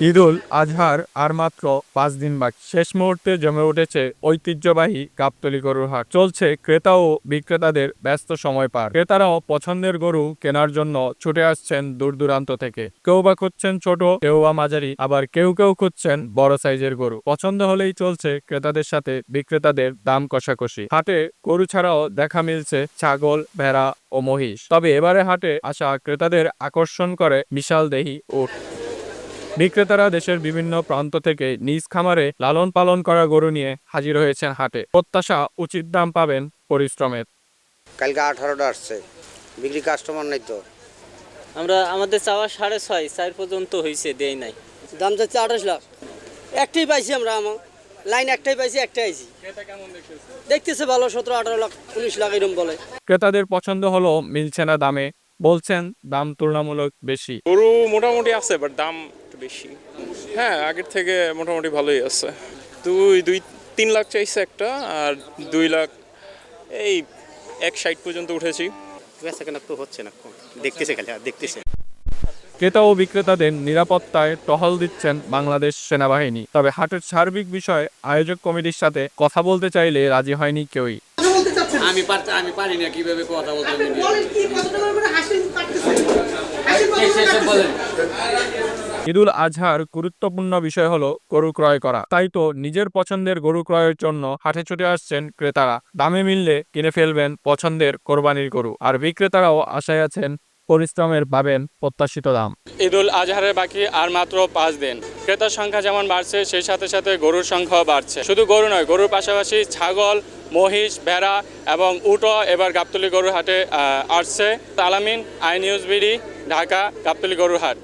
ঈদুল আজহার আর মাত্র পাঁচ দিন বাকি। শেষ মুহূর্তে জমে উঠেছে ঐতিহ্যবাহী গাবতলি গরুর হাট। চলছে ক্রেতা ও বিক্রেতাদের ব্যস্ত সময় পার। ক্রেতারাও পছন্দের গরু কেনার জন্য ছুটে আসছেন দূর দূরান্ত থেকে। কেউ বা খুঁজছেন ছোট, কেউ বা মাঝারি, আবার কেউ কেউ খুঁজছেন বড় সাইজের গরু। পছন্দ হলেই চলছে ক্রেতাদের সাথে বিক্রেতাদের দাম কষাকষি। হাটে গরু ছাড়াও দেখা মিলছে ছাগল, ভেড়া ও মহিষ। তবে এবারে হাটে আসা ক্রেতাদের আকর্ষণ করে বিশাল দেহি উট। বিক্রেতারা দেশের বিভিন্ন প্রান্ত থেকে নিজ খামারে লালন পালন করা গরু নিয়ে হাজির হয়েছেন হাটে। প্রত্যাশা উচিত দাম পাবেন পরিশ্রমের। কালকে আঠারোটা আসছে। বিক্রি কাস্টমার নাই তো? আমরা আমাদের চাওয়া সাড়ে ছয় চার পর্যন্ত হয়েছে দেই নাই। দাম যাচ্ছে আঠাশ লাখ। একটাই পাইছি আমরা আমার লাইন একটাই পাইছি একটাই আইছি। দেখতেছে? ভালো সতেরো আঠারো লাখ উনিশ লাখ এরকম বলে। ক্রেতাদের পছন্দ হলো মিলছে না দামে বলছেন দাম তুলনামূলক বেশি। গরু মোটামুটি আছে বাট দাম বেশি? হ্যাঁ আগের থেকে মোটামুটি ভালোই আছে। দুই দুই তিন লাখ চাইছে একটা আর দুই লাখ এই এক সাইড পর্যন্ত উঠেছি। তো হচ্ছে না দেখতেছে খালি আর দেখতেছে। ক্রেতা ও বিক্রেতাদের নিরাপত্তায় টহল দিচ্ছেন বাংলাদেশ সেনাবাহিনী। তবে হাটের সার্বিক বিষয়ে আয়োজক কমিটির সাথে কথা বলতে চাইলে রাজি হয়নি কেউই। আমি পারতে আমি পারি না কীভাবে কথা বলতে ঈদুল আজহার গুরুত্বপূর্ণ বিষয় হলো গরু ক্রয় করা। তাই তো নিজের পছন্দের গরু ক্রয়ের জন্য হাটে ছুটে আসছেন ক্রেতারা। দামে মিললে কিনে ফেলবেন পছন্দের কোরবানির গরু। আর বিক্রেতারাও আশায় আছেন পরিশ্রমের পাবেন প্রত্যাশিত দাম। ঈদুল আজহারের বাকি আর মাত্র পাঁচ দিন। ক্রেতার সংখ্যা যেমন বাড়ছে, সেই সাথে সাথে গরুর সংখ্যাও বাড়ছে। শুধু গরু নয়, গরুর পাশাপাশি ছাগল, মহিষ, ভেড়া এবং উটো এবার গাবতলি গরুর হাটে আসছে। তালামিন I news BD, Dhaka, Gabtoli গরুর হাট।